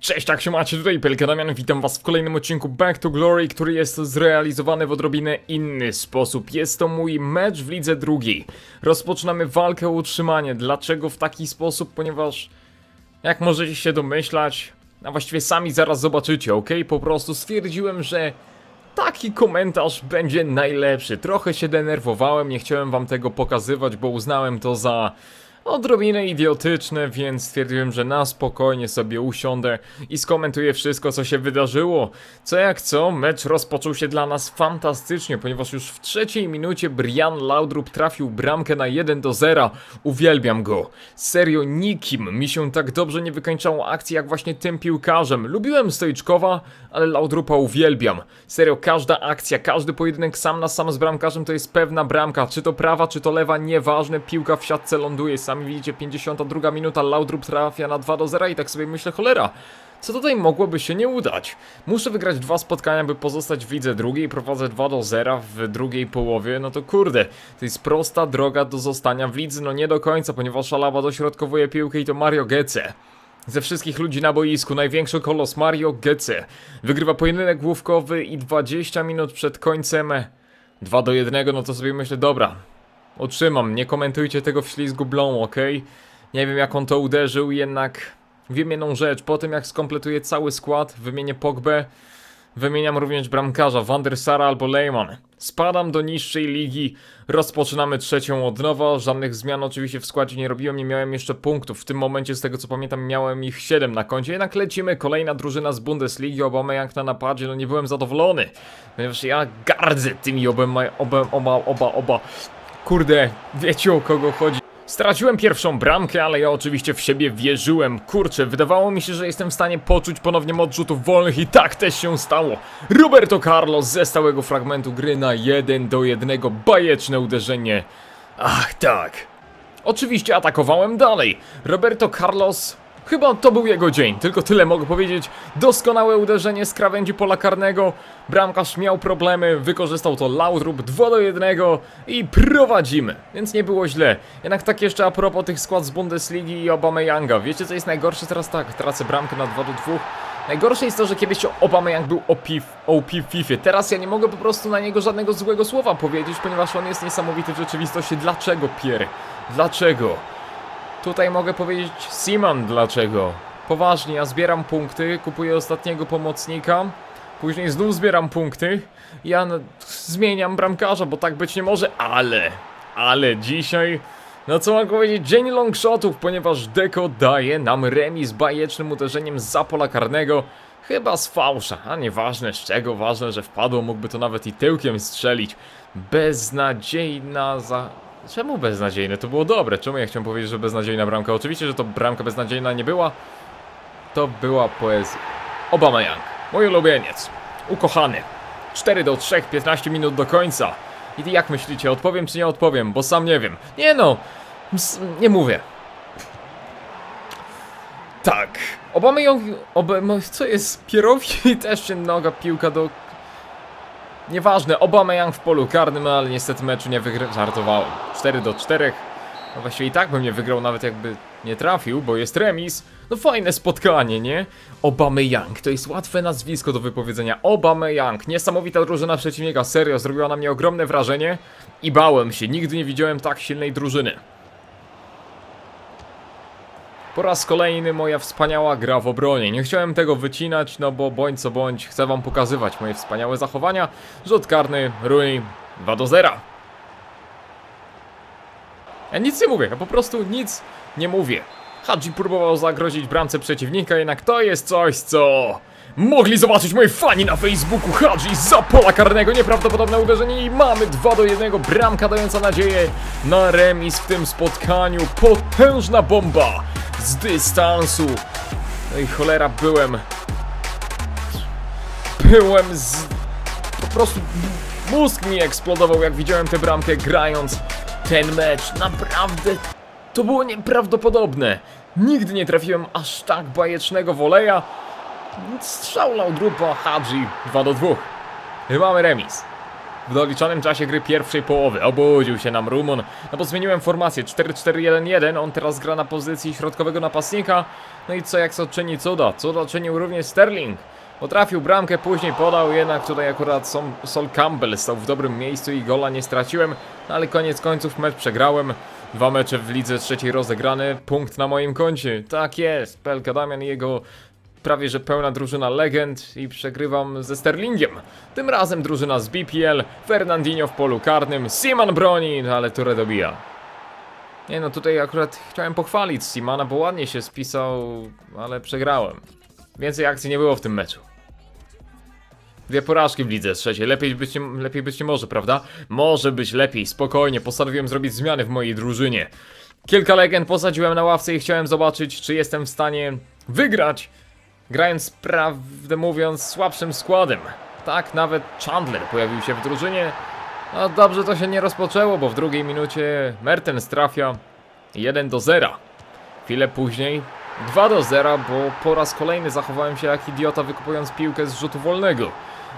Cześć, jak się macie? Tutaj Pelka Damian, witam was w kolejnym odcinku Back to Glory, który jest zrealizowany w odrobinę inny sposób. Jest to mój mecz w lidze drugiej. Rozpoczynamy walkę o utrzymanie. Dlaczego w taki sposób? Ponieważ, jak możecie się domyślać, a właściwie sami zaraz zobaczycie, ok? Po prostu stwierdziłem, że taki komentarz będzie najlepszy. Trochę się denerwowałem, nie chciałem wam tego pokazywać, bo uznałem to za odrobinę idiotyczne, więc stwierdziłem, że na spokojnie sobie usiądę i skomentuję wszystko, co się wydarzyło. Co jak co, mecz rozpoczął się dla nas fantastycznie, ponieważ już w trzeciej minucie Brian Laudrup trafił bramkę na 1 do 0. Uwielbiam go. Serio, nikim mi się tak dobrze nie wykończało akcji jak właśnie tym piłkarzem. Lubiłem Stoiczkowa, ale Laudrupa uwielbiam. Serio, każda akcja, każdy pojedynek sam na sam z bramkarzem to jest pewna bramka. Czy to prawa, czy to lewa, nieważne, piłka w siatce ląduje. Sami widzicie, 52 minuta, Laudrup trafia na 2 do 0 i tak sobie myślę, cholera. Co tutaj mogłoby się nie udać? Muszę wygrać dwa spotkania, by pozostać w lidze drugiej. Prowadzę 2 do 0 w drugiej połowie. No to kurde, to jest prosta droga do zostania w lidze. No nie do końca, ponieważ Alaba dośrodkowuje piłkę i to Mario Gece. Ze wszystkich ludzi na boisku największy kolos Mario Gece wygrywa pojedynek główkowy i 20 minut przed końcem 2 do 1, no to sobie myślę, dobra, utrzymam, nie komentujcie tego w ślizgu blą, ok? Nie wiem jak on to uderzył, jednak wiem jedną rzecz, po tym jak skompletuję cały skład, wymienię Pogbę, wymieniam również bramkarza, Van der Sara albo Lehmann. Spadam do niższej ligi, rozpoczynamy trzecią od nowa, żadnych zmian oczywiście w składzie nie robiłem, nie miałem jeszcze punktów, w tym momencie z tego co pamiętam miałem ich 7 na koncie, jednak lecimy, kolejna drużyna z Bundesligi, Aubameyang na napadzie, no nie byłem zadowolony, ponieważ ja gardzę tymi obema, oba, oba, oba, oba, kurde, wiecie o kogo chodzi. Straciłem pierwszą bramkę, ale ja oczywiście w siebie wierzyłem. Kurczę, wydawało mi się, że jestem w stanie poczuć ponownie moc wolnych i tak też się stało. Roberto Carlos ze stałego fragmentu gry na 1 do 1. Bajeczne uderzenie. Ach tak. Oczywiście atakowałem dalej. Roberto Carlos. Chyba to był jego dzień, tylko tyle mogę powiedzieć. Doskonałe uderzenie z krawędzi pola karnego. Bramkarz miał problemy, wykorzystał to Laudrup 2 do 1 i prowadzimy. Więc nie było źle. Jednak tak jeszcze a propos tych skład z Bundesligi i Obameyanga. Wiecie co jest najgorsze? Teraz tak, tracę bramkę na 2 do 2. Najgorsze jest to, że kiedyś Obameyang był OP, w- FIFA. Teraz ja nie mogę po prostu na niego żadnego złego słowa powiedzieć, ponieważ on jest niesamowity w rzeczywistości. Dlaczego, Pierre? Dlaczego? Tutaj mogę powiedzieć Simon dlaczego. Poważnie, ja zbieram punkty, kupuję ostatniego pomocnika, później znów zbieram punkty, ja zmieniam bramkarza, bo tak być nie może, ale, ale dzisiaj, no co mam powiedzieć, dzień longshotów, ponieważ Deko daje nam remis bajecznym uderzeniem za pola karnego, chyba z fałsza, a nieważne z czego, ważne, że wpadło, mógłby to nawet i tyłkiem strzelić. Beznadziejna za... Czemu beznadziejne? To było dobre. Czemu ja chciałem powiedzieć, że beznadziejna bramka? Oczywiście, że to bramka beznadziejna nie była. To była poezja. Obama Young, mój ulubieniec. Ukochany. 4 do 3, 15 minut do końca. I jak myślicie, odpowiem czy nie odpowiem? Bo sam nie wiem. Nie no, nie mówię. Tak. Obama Young, Obama, co jest? Pierowi też się noga, piłka do Nieważne, Obama Young w polu karnym, ale niestety meczu nie wygrał. Żartowałem. 4 do 4. No właściwie i tak bym nie wygrał, nawet jakby nie trafił, bo jest remis. No fajne spotkanie, nie? Obama Young, to jest łatwe nazwisko do wypowiedzenia. Obama Young, niesamowita drużyna przeciwnika, serio, zrobiła na mnie ogromne wrażenie i bałem się, nigdy nie widziałem tak silnej drużyny. Po raz kolejny moja wspaniała gra w obronie. Nie chciałem tego wycinać, no bo bądź co bądź chcę wam pokazywać moje wspaniałe zachowania. Rzut karny, Rui 2 do 0. Ja nic nie mówię, ja po prostu nic nie mówię. Hadji próbował zagrozić bramce przeciwnika, jednak to jest coś, co... Mogli zobaczyć moi fani na Facebooku Hadji za pola karnego, nieprawdopodobne uderzenie i mamy 2 do 1, bramka dająca nadzieję na remis w tym spotkaniu, potężna bomba z dystansu. No i cholera, byłem... Byłem z... Po prostu mózg mi eksplodował, jak widziałem tę bramkę grając ten mecz. Naprawdę to było nieprawdopodobne. Nigdy nie trafiłem aż tak bajecznego woleja. Strzał Laudrupa, Hadzi 2 do 2. I mamy remis. W doliczonym czasie gry pierwszej połowy. Obudził się nam Rumun, no bo zmieniłem formację 4-4-1-1, on teraz gra na pozycji środkowego napastnika. No i co jak co czyni cuda? Cuda czynił również Sterling. Potrafił bramkę, później podał, jednak tutaj akurat Sol Campbell stał w dobrym miejscu i gola nie straciłem, no ale koniec końców mecz przegrałem. Dwa mecze w lidze trzeciej rozegrane, punkt na moim koncie. Tak jest, Pelka Damian i jego prawie że pełna drużyna legend i przegrywam ze Sterlingiem. Tym razem drużyna z BPL, Fernandinho w polu karnym, Simon broni, no ale Ture dobija. Nie no, tutaj akurat chciałem pochwalić Simana, bo ładnie się spisał, ale przegrałem. Więcej akcji nie było w tym meczu. Dwie porażki w lidze trzeciej. Lepiej być, lepiej być nie może, prawda? Może być lepiej, spokojnie. Postanowiłem zrobić zmiany w mojej drużynie. Kilka legend posadziłem na ławce i chciałem zobaczyć, czy jestem w stanie wygrać, grając prawdę mówiąc słabszym składem. Tak, nawet Chandler pojawił się w drużynie. No dobrze to się nie rozpoczęło, bo w drugiej minucie Mertens trafia 1 do 0. Chwilę później 2 do 0, bo po raz kolejny zachowałem się jak idiota wykupując piłkę z rzutu wolnego.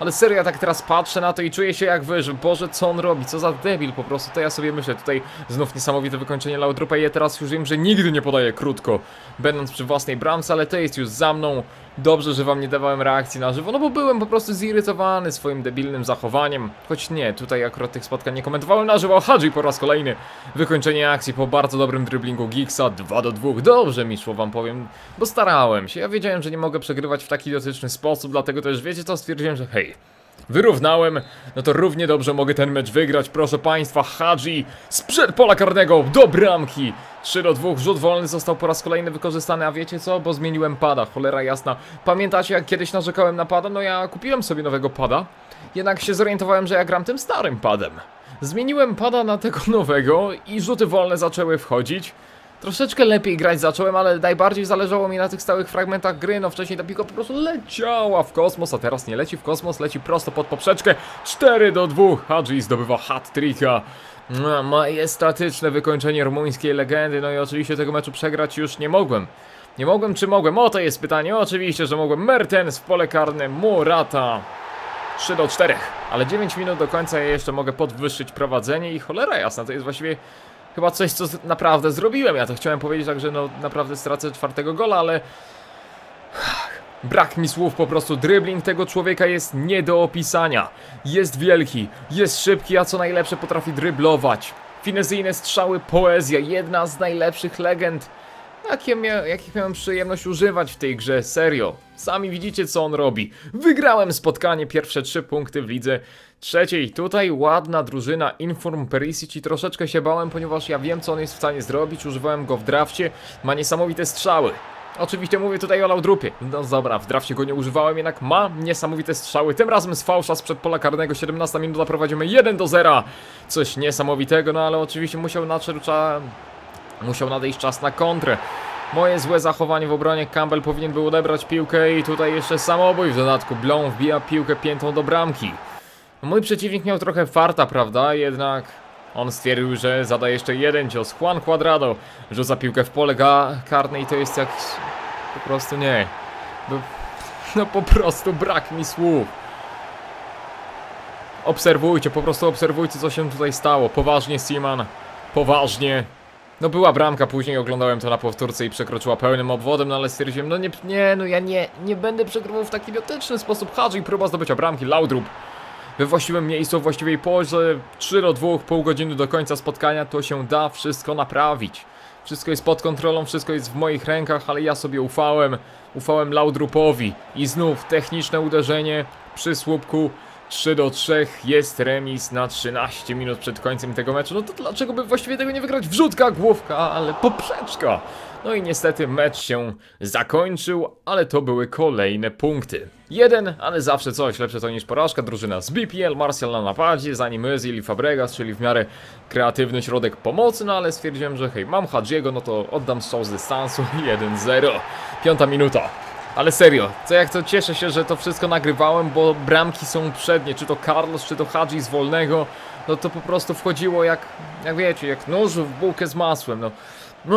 Ale serio, ja tak teraz patrzę na to i czuję się jak wy, że Boże, co on robi, co za debil po prostu, to ja sobie myślę, tutaj znów niesamowite wykończenie Laudrupa i ja teraz już wiem, że nigdy nie podaję krótko, będąc przy własnej bramce, ale to jest już za mną. Dobrze, że wam nie dawałem reakcji na żywo, no bo byłem po prostu zirytowany swoim debilnym zachowaniem. Choć nie, tutaj akurat tych spotkań nie komentowałem na żywo. Hadži po raz kolejny. Wykończenie akcji po bardzo dobrym driblingu Gigsa. 2 do 2. Dobrze mi szło, wam powiem, bo starałem się. Ja wiedziałem, że nie mogę przegrywać w taki idiotyczny sposób, dlatego też wiecie co, stwierdziłem, że hej, Wyrównałem, no to równie dobrze mogę ten mecz wygrać, proszę państwa, Hadži sprzed pola karnego do bramki. 3 do 2, rzut wolny został po raz kolejny wykorzystany, a wiecie co? Bo zmieniłem pada, cholera jasna. Pamiętacie jak kiedyś narzekałem na pada? No ja kupiłem sobie nowego pada, jednak się zorientowałem, że ja gram tym starym padem. Zmieniłem pada na tego nowego i rzuty wolne zaczęły wchodzić. Troszeczkę lepiej grać zacząłem, ale najbardziej zależało mi na tych stałych fragmentach gry. No wcześniej ta piłka po prostu leciała w kosmos, a teraz nie leci w kosmos, leci prosto pod poprzeczkę. 4 do 2. Hadži zdobywa hat-tricka. No, Majestatyczne wykończenie rumuńskiej legendy. No i oczywiście tego meczu przegrać już nie mogłem. Nie mogłem czy mogłem? O to jest pytanie. Oczywiście, że mogłem. Mertens w pole karne, Murata. 3 do 4, ale 9 minut do końca ja jeszcze mogę podwyższyć prowadzenie i cholera jasna, to jest właściwie chyba coś, co naprawdę zrobiłem. Ja to chciałem powiedzieć tak, że no naprawdę stracę czwartego gola, ale brak mi słów, po prostu dribbling tego człowieka jest nie do opisania. Jest wielki, jest szybki, a co najlepsze potrafi dryblować. Finezyjne strzały, poezja, jedna z najlepszych legend Jakie mia jakich miałem przyjemność używać w tej grze, serio. Sami widzicie co on robi. Wygrałem spotkanie, pierwsze trzy punkty w lidze trzeciej. Tutaj ładna drużyna Inform Perisic i troszeczkę się bałem, ponieważ ja wiem co on jest w stanie zrobić. Używałem go w drafcie, ma niesamowite strzały. Oczywiście mówię tutaj o Laudrupie. No dobra, w drafcie go nie używałem, jednak ma niesamowite strzały. Tym razem z fałsza sprzed pola karnego, 17 minuta prowadzimy 1 do 0. Coś niesamowitego, no ale oczywiście musiał nadszedł czas Musiał nadejść czas na kontrę. Moje złe zachowanie w obronie, Campbell powinien był odebrać piłkę i tutaj jeszcze samobój w dodatku. Blon wbija piłkę piętą do bramki. Mój przeciwnik miał trochę farta, prawda? Jednak on stwierdził, że zada jeszcze jeden cios. Juan Cuadrado rzuca piłkę w pole karne i to jest jak... Po prostu nie. No, no po prostu brak mi słów. Obserwujcie, po prostu obserwujcie co się tutaj stało. Poważnie Seaman, poważnie. No była bramka, później oglądałem to na powtórce i przekroczyła pełnym obwodem, no ale stwierdziłem, no nie, nie, no ja nie, nie będę przegrywał w taki idiotyczny sposób. Hadži, próba zdobycia bramki, Laudrup we właściwym miejscu, w właściwej porze, 3 do 2, pół godziny do końca spotkania, to się da wszystko naprawić. Wszystko jest pod kontrolą, wszystko jest w moich rękach, ale ja sobie ufałem, ufałem Laudrupowi i znów techniczne uderzenie przy słupku 3 do 3 jest remis na 13 minut przed końcem tego meczu. No to dlaczego by właściwie tego nie wygrać? Wrzutka, główka, ale poprzeczka. No i niestety mecz się zakończył, ale to były kolejne punkty. Jeden, ale zawsze coś, lepsze to niż porażka. Drużyna z BPL, Martial na napadzie, za nim Özil i Fabregas, czyli w miarę kreatywny środek pomocy, no ale stwierdziłem, że hej, mam Hadžiego, no to oddam strzał z dystansu 1-0. Piąta minuta. Ale serio, co jak to cieszę się, że to wszystko nagrywałem, bo bramki są przednie, czy to Carlos, czy to Hadzi z wolnego, no to po prostu wchodziło jak, jak wiecie, jak nóż w bułkę z masłem, no.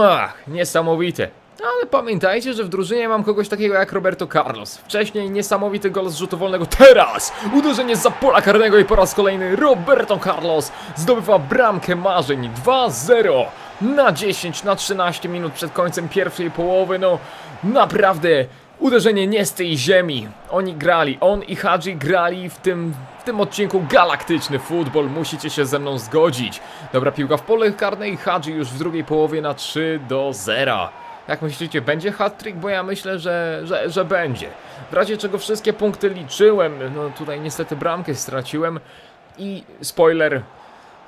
Ach, niesamowite. Ale pamiętajcie, że w drużynie mam kogoś takiego jak Roberto Carlos. Wcześniej niesamowity gol z rzutu wolnego. Teraz uderzenie za pola karnego i po raz kolejny Roberto Carlos zdobywa bramkę marzeń 2-0 na 10 na 13 minut przed końcem pierwszej połowy. No naprawdę uderzenie nie z tej ziemi. Oni grali, on i Hadji grali w tym, w tym odcinku galaktyczny futbol. Musicie się ze mną zgodzić. Dobra piłka w pole karne i Hadji już w drugiej połowie na 3 do 0. Jak myślicie, będzie hat-trick? Bo ja myślę, że, że, że będzie. W razie czego wszystkie punkty liczyłem. No tutaj niestety bramkę straciłem. I spoiler.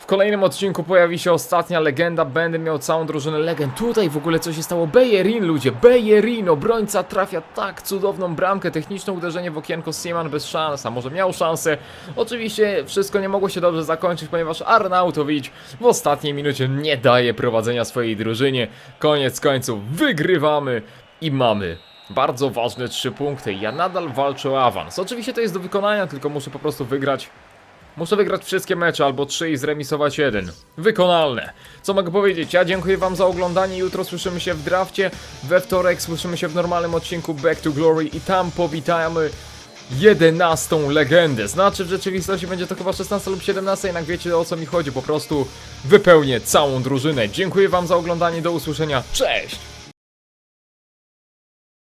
W kolejnym odcinku pojawi się ostatnia legenda. Będę miał całą drużynę legend. Tutaj w ogóle co się stało? Bejerin, ludzie. Bejerin, obrońca trafia tak cudowną bramkę. Techniczne uderzenie w okienko. Sieman bez szans, a może miał szansę. Oczywiście wszystko nie mogło się dobrze zakończyć, ponieważ Arnautowicz w ostatniej minucie nie daje prowadzenia swojej drużynie. Koniec końców wygrywamy i mamy bardzo ważne trzy punkty. Ja nadal walczę o awans. Oczywiście to jest do wykonania, tylko muszę po prostu wygrać Muszę wygrać wszystkie mecze, albo trzy i zremisować jeden. Wykonalne. Co mogę powiedzieć? Ja dziękuję wam za oglądanie. Jutro słyszymy się w drafcie. We wtorek słyszymy się w normalnym odcinku Back to Glory i tam powitamy 11 legendę. Znaczy w rzeczywistości będzie to chyba 16 lub 17, jednak wiecie o co mi chodzi. Po prostu wypełnię całą drużynę. Dziękuję wam za oglądanie. Do usłyszenia. Cześć!